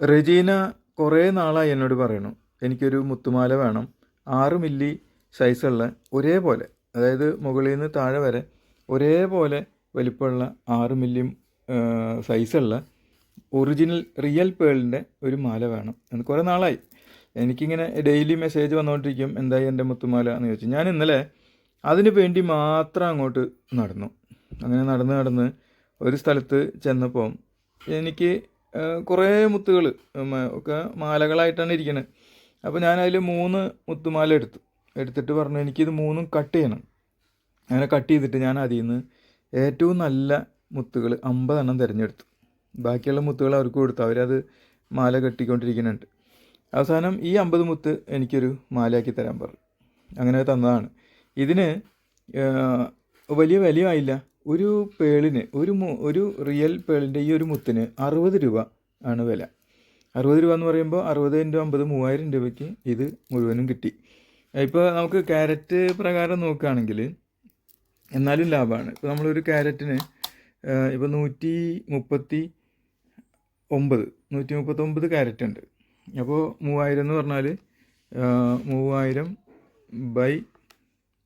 റെജീന കുറേ നാളായി എന്നോട് പറയണു എനിക്കൊരു മുത്തുമാല വേണം. ആറ് മില്ലി സൈസുള്ള ഒരേപോലെ അതായത് മുകളിൽ നിന്ന് താഴെ വരെ ഒരേപോലെ വലിപ്പമുള്ള ആറ് മില്ലി സൈസുള്ള ഒറിജിനൽ റിയൽ പേളിന്റെ ഒരു മാല വേണം. എന്ന് കുറേ നാളായി. എനിക്കിങ്ങനെ ഡെയിലി മെസ്സേജ് വന്നുകൊണ്ടിരിക്കും എന്തായി എന്റെ മുത്തുമാല എന്ന് ചോദിച്ചു. ഞാൻ ഇന്നലെ അതിന് വേണ്ടി മാത്രം അങ്ങോട്ട് നടന്നു. അങ്ങനെ നടന്ന് നടന്ന് ഒരു സ്ഥലത്ത് ചെന്നപ്പോൾ എനിക്ക് കുറേ മുത്തുകൾ ഒക്കെ മാലകളായിട്ടാണ് ഇരിക്കുന്നത് അപ്പോൾ ഞാൻ അതിൽ മൂന്ന് മുത്തുമാല എടുത്തു. എടുത്തിട്ട് പറഞ്ഞു എനിക്കിത് മൂന്നും കട്ട് ചെയ്യണം. അങ്ങനെ കട്ട് ചെയ്തിട്ട് ഞാൻ അതിൽ നിന്ന് ഏറ്റവും നല്ല മുത്തുകൾ അമ്പതെണ്ണം തിരഞ്ഞെടുത്തു. ബാക്കിയുള്ള മുത്തുകൾ അവർക്ക് കൊടുത്തു. അവരത് മാല കെട്ടിക്കൊണ്ടിരിക്കുന്നുണ്ട്. അവസാനം ഈ അമ്പത് മുത്ത് എനിക്കൊരു മാലയാക്കി തരാൻ പറഞ്ഞു. അങ്ങനെ തന്നതാണ്. ഇതിന് വലിയ വലിയ വിലയായില്ല ഒരു പേളിന് ഒരു ഒരു റിയൽ പേളിന്റെ ഈ ഒരു മുത്തിന് അറുപത് രൂപ ആണ് വില. അറുപത് രൂപ എന്ന് പറയുമ്പോൾ അറുപത് ഇന്റു അമ്പത് മൂവായിരം രൂപയ്ക്ക് ഇത് മുഴുവനും കിട്ടി. ഇപ്പോൾ നമുക്ക് ക്യാരറ്റ് പ്രകാരം നോക്കുകയാണെങ്കിൽ എന്നാലും ലാഭമാണ്. ഇപ്പോൾ നമ്മളൊരു ക്യാരറ്റിന് ഇപ്പോൾ നൂറ്റി മുപ്പത്തി ഒമ്പത് നൂറ്റി മുപ്പത്തൊമ്പത് ക്യാരറ്റ് ഉണ്ട്. അപ്പോൾ മൂവായിരം എന്ന് പറഞ്ഞാൽ മൂവായിരം ബൈ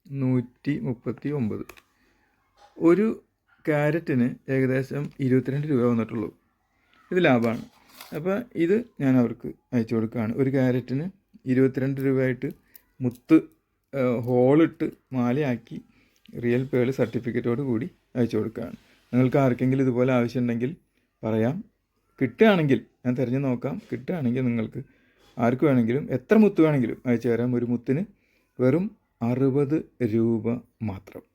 നൂറ്റി മുപ്പത്തി ഒമ്പത്. ഒരു ക്യാരറ്റിന് ഏകദേശം ഇരുപത്തിരണ്ട് രൂപ വന്നിട്ടുള്ളൂ. ഇത് ലാഭമാണ്. അപ്പോൾ ഇത് ഞാൻ അവർക്ക് അയച്ചു കൊടുക്കുകയാണ്. ഒരു ക്യാരറ്റിന് ഇരുപത്തിരണ്ട് രൂപയായിട്ട് മുത്ത് ഹോളിട്ട് മാലയാക്കി റിയൽ പേൾ സർട്ടിഫിക്കറ്റോട് കൂടി അയച്ചു കൊടുക്കുകയാണ്. നിങ്ങൾക്ക് ആർക്കെങ്കിലും ഇതുപോലെ ആവശ്യമുണ്ടെങ്കിൽ പറയാം. കിട്ടുകയാണെങ്കിൽ ഞാൻ തിരഞ്ഞു നോക്കാം. കിട്ടുകയാണെങ്കിൽ നിങ്ങൾക്ക് ആർക്ക് വേണമെങ്കിലും എത്ര മുത്ത് വേണമെങ്കിലും അയച്ചു തരാം. ഒരു മുത്തിന് വെറും അറുപത് രൂപ മാത്രം.